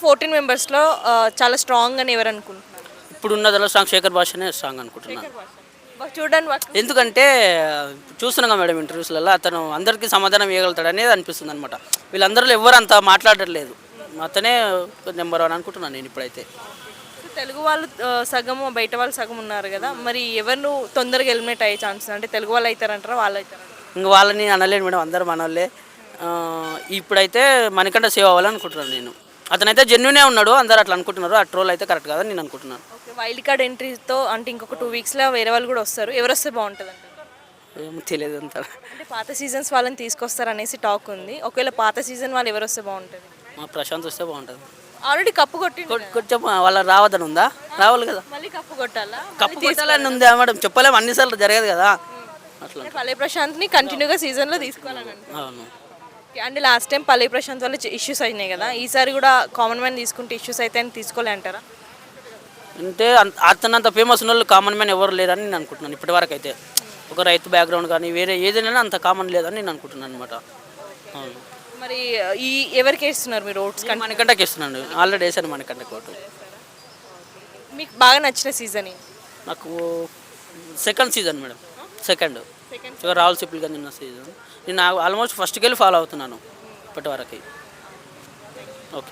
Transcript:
Fourteen మెంబర్స్లో చాలా strong అని ఎవరు అనుకుంటున్నారు? ఇప్పుడు ఉన్నదిలో స్ట్రాంగ్ శేఖర్ భాషనే స్ట్రాంగ్ అనుకుంటున్నాను. చూడండి ఎందుకంటే చూస్తున్నాం కదా మేడం ఇంటర్వ్యూస్లలో అతను అందరికీ సమాధానం ఇవ్వగలుగుతాడు అనేది అనిపిస్తుంది అనమాట వీళ్ళందరిలో ఎవరు అంత మాట్లాడట్లేదు. అతనే నెంబర్ వన్ అనుకుంటున్నాను నేను ఇప్పుడైతే. తెలుగు వాళ్ళు సగం బయట వాళ్ళు సగం ఉన్నారు కదా మరి ఎవరు తొందరగా ఎలిమినేట్ అయ్యే ఛాన్సెస్ అంటే తెలుగు వాళ్ళు అవుతారంటారా వాళ్ళు అవుతారంటారా ఇంక వాళ్ళని అనలేను మేడం అందరు మనోళ్ళే ఆ, ఇప్పుడైతే మనకంట సేవ్ అవ్వాలనుకుంటున్నాను నేను. అతనైతే జెన్యునే ఉన్నాడు అందరు అట్లా అనుకుంటున్నారు. ఆ ట్రోల్ అయితే కరెక్ట్ కాదని నేను అనుకుంటున్నాను. వైల్డ్ కార్డ్ ఎంట్రీతో అంటే ఇంకొక టూ వీక్స్లో వేరే వాళ్ళు కూడా వస్తారు. ఎవరు వస్తే బాగుంటుంది అంటే ఏమో తెలియదు అంతా. అంటే పాత సీజన్స్ వాళ్ళని తీసుకొస్తారు అనేసి టాక్ ఉంది. ఒకవేళ పాత సీజన్ వాళ్ళు ఎవరు వస్తే బాగుంటుంది? మా ప్రశాంత్ వస్తే బాగుంటుంది. ఆల్రెడీ కప్పు కొట్టి కొంచెం వాళ్ళ రావద్దని ఉందా? రావాలి కదా. మళ్ళీ కప్పు కొట్టాలా? కప్పు కొట్టాలని ఉందా మేడం. చెప్పలేము అన్నిసార్లు జరగదు కదా. అట్లా అంటే పల్లె ప్రశాంత్ని కంటిన్యూగా సీజన్లో తీసుకోవాలని. అవును. అంటే లాస్ట్ టైం పల్లె ప్రశాంత్ వల్ల ఇష్యూస్ అయినాయి కదా. ఈసారి కూడా కామన్ మ్యాన్ తీసుకుంటే ఇష్యూస్ అయితే అని తీసుకోలే అంటారా? అంటే అంత- అతనంత ఫేమస్ ఉన్న వాళ్ళు కామన్ మ్యాన్ ఎవరు లేరని నేను అనుకుంటున్నాను ఇప్పటి వరకు అయితే ఒక రైతు బ్యాక్గ్రౌండ్ కానీ వేరే ఏదైనా అంత కామన్ లేదని నేను అనుకుంటున్నాను అనమాట అవును మరి ఈ ఎవరికి వేస్తున్నారు మీరు ఓట్స్ నేను మణికంటకి ఇస్తున్నాను ఆల్రెడీ వేసాను మణికంట కోటు మీకు బాగా నచ్చిన సీజన్ నాకు second season madam. Second. Rahul Sippil గారు నిన్న సీజన్. నేను ఆల్మోస్ట్ ఫస్ట్కి వెళ్ళి ఫాలో అవుతున్నాను. ఇప్పటి వరకు